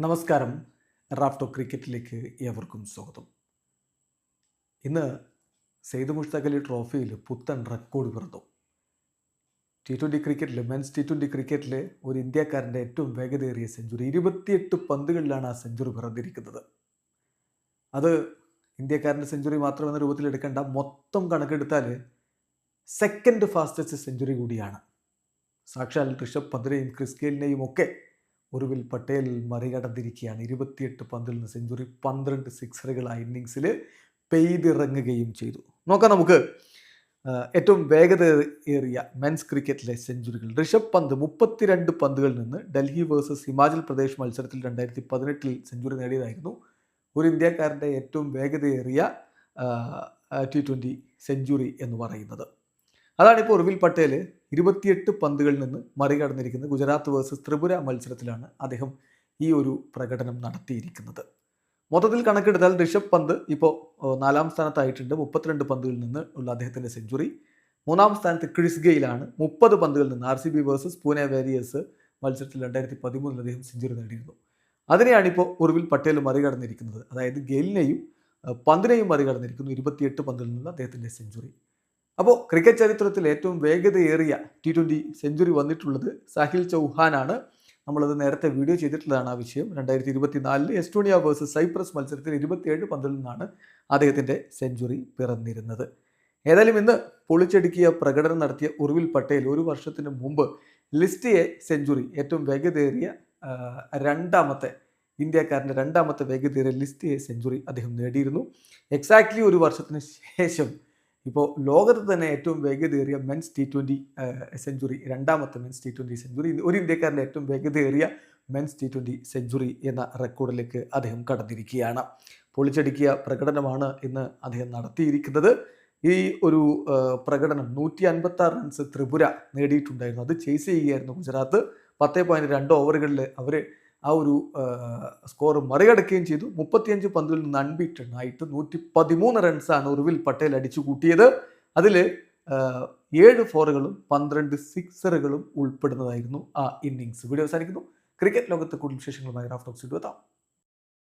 നമസ്കാരം. റാഫ്റ്റോ ക്രിക്കറ്റിലേക്ക് ഏവർക്കും സ്വാഗതം. ഇന്ന് സെയ്ദ് മുഷ്താഖ് അലി ട്രോഫിയിൽ പുത്തൻ റെക്കോർഡ് പിറന്നു. ടി ട്വന്റി ക്രിക്കറ്റിൽ മെൻസ് ടി ട്വന്റി ക്രിക്കറ്റിൽ ഒരു ഇന്ത്യക്കാരന്റെ ഏറ്റവും വേഗതയേറിയ സെഞ്ചുറി. ഇരുപത്തിയെട്ട് പന്തുകളിലാണ് ആ സെഞ്ചുറി പിറന്നിരിക്കുന്നത്. അത് ഇന്ത്യക്കാരന്റെ സെഞ്ചുറി മാത്രമെന്ന രൂപത്തിൽ എടുക്കേണ്ട. മൊത്തം കണക്കെടുത്താൽ സെക്കൻഡ് ഫാസ്റ്റസ്റ്റ് സെഞ്ചുറി കൂടിയാണ്. സാക്ഷാൽ ഋഷഭ് പന്തിനെയും ക്രിസ്കേലിനെയും ഒക്കെ ഒടുവിൽ പട്ടേൽ മറികടന്നിരിക്കുകയാണ്. ഇരുപത്തിയെട്ട് പന്തിൽ നിന്ന് സെഞ്ചുറി പന്ത്രണ്ട് സിക്സറുകൾ ആ ഇന്നിങ്സിൽ പെയ്തിറങ്ങുകയും ചെയ്തു. നോക്കാം നമുക്ക് ഏറ്റവും വേഗത ഏറിയ മെൻസ് ക്രിക്കറ്റിലെ സെഞ്ചുറികൾ. ഋഷഭ് പന്ത് മുപ്പത്തിരണ്ട് പന്തുകളിൽ നിന്ന് ഡൽഹി വേഴ്സസ് ഹിമാചൽ പ്രദേശ് മത്സരത്തിൽ രണ്ടായിരത്തി പതിനെട്ടിൽ സെഞ്ചുറി നേടിയതായിരുന്നു. ഒരു ഇന്ത്യക്കാരന്റെ ഏറ്റവും വേഗതയേറിയ ടി ട്വന്റി സെഞ്ചുറി എന്ന് പറയുന്നത്. അതാണിപ്പോൾ ഉർവിൽ പട്ടേൽ ഇരുപത്തിയെട്ട് പന്തുകളിൽ നിന്ന് മറികടന്നിരിക്കുന്നത്. ഗുജറാത്ത് വേഴ്സസ് ത്രിപുര മത്സരത്തിലാണ് അദ്ദേഹം ഈ ഒരു പ്രകടനം നടത്തിയിരിക്കുന്നത്. മൊത്തത്തിൽ കണക്കെടുത്താൽ ഋഷഭ് പന്ത് ഇപ്പോൾ നാലാം സ്ഥാനത്തായിട്ടുണ്ട്. മുപ്പത്തിരണ്ട് പന്തുകളിൽ നിന്ന് ഉള്ള അദ്ദേഹത്തിന്റെ സെഞ്ചുറി. മൂന്നാം സ്ഥാനത്ത് ക്രിസ് ഗെയിലാണ്. മുപ്പത് പന്തുകളിൽ നിന്ന് R C B versus Pune warriors മത്സരത്തിൽ രണ്ടായിരത്തി പതിമൂന്നിൽ അദ്ദേഹം സെഞ്ചുറി നേടിയിരുന്നു. അതിനെയാണ് ഇപ്പോൾ ഉർവിൽ പട്ടേൽ മറികടന്നിരിക്കുന്നത്. അതായത് ഗെയിലിനെയും പന്തിനെയും മറികടന്നിരിക്കുന്നു. ഇരുപത്തിയെട്ട് പന്തുകളിൽ നിന്നുള്ള അദ്ദേഹത്തിന്റെ സെഞ്ചുറി. അപ്പോൾ ക്രിക്കറ്റ് ചരിത്രത്തിൽ ഏറ്റവും വേഗതയേറിയ ടി ട്വന്റി സെഞ്ചുറി വന്നിട്ടുള്ളത് സാഹിൽ ചൗഹാനാണ്. നമ്മളത് നേരത്തെ വീഡിയോ ചെയ്തിട്ടുള്ളതാണ് ആ വിഷയം. രണ്ടായിരത്തി ഇരുപത്തി നാലിൽ എസ്റ്റോണിയ വേഴ്സസ് സൈപ്രസ് മത്സരത്തിൽ ഇരുപത്തിയേഴ് പന്തിൽ നിന്നാണ് അദ്ദേഹത്തിന്റെ സെഞ്ചുറി പിറന്നിരുന്നത്. ഏതായാലും ഇന്ന് പൊളിച്ചടുക്കിയ പ്രകടനം നടത്തിയ ഉർവിൽ പട്ടേൽ ഒരു വർഷത്തിന് മുമ്പ് ലിസ്റ്റിയെ സെഞ്ചുറി ഏറ്റവും വേഗതയേറിയ രണ്ടാമത്തെ ഇന്ത്യക്കാരന്റെ രണ്ടാമത്തെ വേഗതയേറിയ ലിസ്റ്റിയെ സെഞ്ചുറി അദ്ദേഹം നേടിയിരുന്നു. എക്സാക്ട്ലി ഒരു വർഷത്തിന് ശേഷം ഇപ്പോൾ ലോകത്ത് തന്നെ ഏറ്റവും വേഗതയേറിയ മെൻസ് ടി ട്വന്റി സെഞ്ചുറി രണ്ടാമത്തെ മെൻസ് ടി ട്വന്റി സെഞ്ചുറി ഒരു ഇന്ത്യക്കാരന്റെ ഏറ്റവും വേഗതയേറിയ മെൻസ് ടി ട്വന്റി സെഞ്ചുറി എന്ന റെക്കോർഡിലേക്ക് അദ്ദേഹം കടന്നിരിക്കുകയാണ്. പൊളിച്ചടുക്കിയ പ്രകടനമാണ് ഇന്ന് അദ്ദേഹം നടത്തിയിരിക്കുന്നത്. ഈ ഒരു പ്രകടനം നൂറ്റി അൻപത്തി ആറ് റൺസ് ത്രിപുര നേടിയിട്ടുണ്ടായിരുന്നു. അത് ചേസ് ചെയ്യുകയായിരുന്നു ഗുജറാത്ത്. പത്ത് പോയിന്റ് രണ്ട് ഓവറുകളിൽ അവർ ആ ഒരു സ്കോർ മറികടക്കുകയും ചെയ്തു. മുപ്പത്തിയഞ്ച് പന്തിൽ നിന്ന് അൺബീറ്റൺ ആയിട്ട് നൂറ്റി പതിമൂന്ന് റൺസാണ് ഉറുവിൽ പട്ടേൽ അടിച്ചു കൂട്ടിയത്. അതിൽ ഏഴ് ഫോറുകളും പന്ത്രണ്ട് സിക്സറുകളും ഉൾപ്പെടുന്നതായിരുന്നു ആ ഇന്നിങ്സ് വീഡിയോ അവസാനിക്കുന്നു. ക്രിക്കറ്റ് ലോകത്തെ കൂടുതൽ വിശേഷങ്ങളുമായി റാഫ്റ്റോക്സ് എത്താം